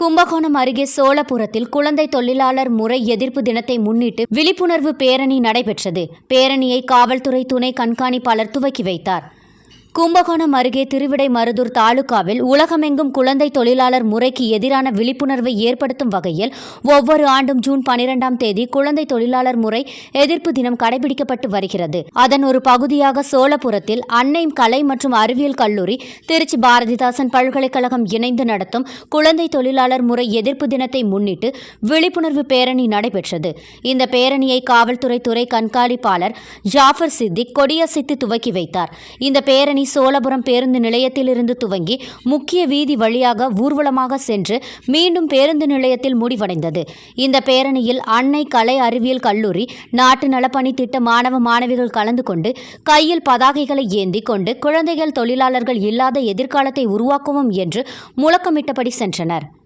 கும்பகோணம் அருகே சோழபுரத்தில் குழந்தை தொழிலாளர் முறை எதிர்ப்பு தினத்தை முன்னிட்டு விழிப்புணர்வு பேரணி நடைபெற்றது. பேரணியை காவல்துறை துணை கண்காணிப்பாளர் துவக்கி வைத்தார். கும்பகோணம் அருகே திருவிடைமருதூர் தாலுகாவில் உலகமெங்கும் குழந்தை தொழிலாளர் முறைக்கு எதிரான விழிப்புணர்வை ஏற்படுத்தும் வகையில் ஒவ்வொரு ஆண்டும் ஜூன் பனிரெண்டாம் தேதி குழந்தை தொழிலாளர் முறை எதிர்ப்பு தினம் கடைபிடிக்கப்பட்டு வருகிறது. அதன் ஒரு பகுதியாக சோழபுரத்தில் அன்னை கலை மற்றும் அறிவியல் கல்லூரி திருச்சி பாரதிதாசன் பல்கலைக்கழகம் இணைந்து நடத்தும் குழந்தை தொழிலாளர் முறை எதிர்ப்பு தினத்தை முன்னிட்டு விழிப்புணர்வு பேரணி நடைபெற்றது. இந்த பேரணியை காவல்துறை துறை கண்காணிப்பாளர் ஜாஃபர் சித்திக் கொடியசைத்து துவக்கி வைத்தார். இந்த பேரணி சோழபுரம் பேருந்து நிலையத்திலிருந்து துவங்கி முக்கிய வீதி வழியாக ஊர்வலமாக சென்று மீண்டும் பேருந்து நிலையத்தில் முடிவடைந்தது. இந்த பேரணியில் அன்னை கலை அறிவியல் கல்லூரி நாட்டு நலப்பணி திட்ட மாணவ மாணவிகள் கலந்து கொண்டு கையில் பதாகைகளை ஏந்தி கொண்டு குழந்தைகள் தொழிலாளர்கள் இல்லாத எதிர்காலத்தை உருவாக்குவோம் என்று முழக்கமிட்டபடி சென்றனர்.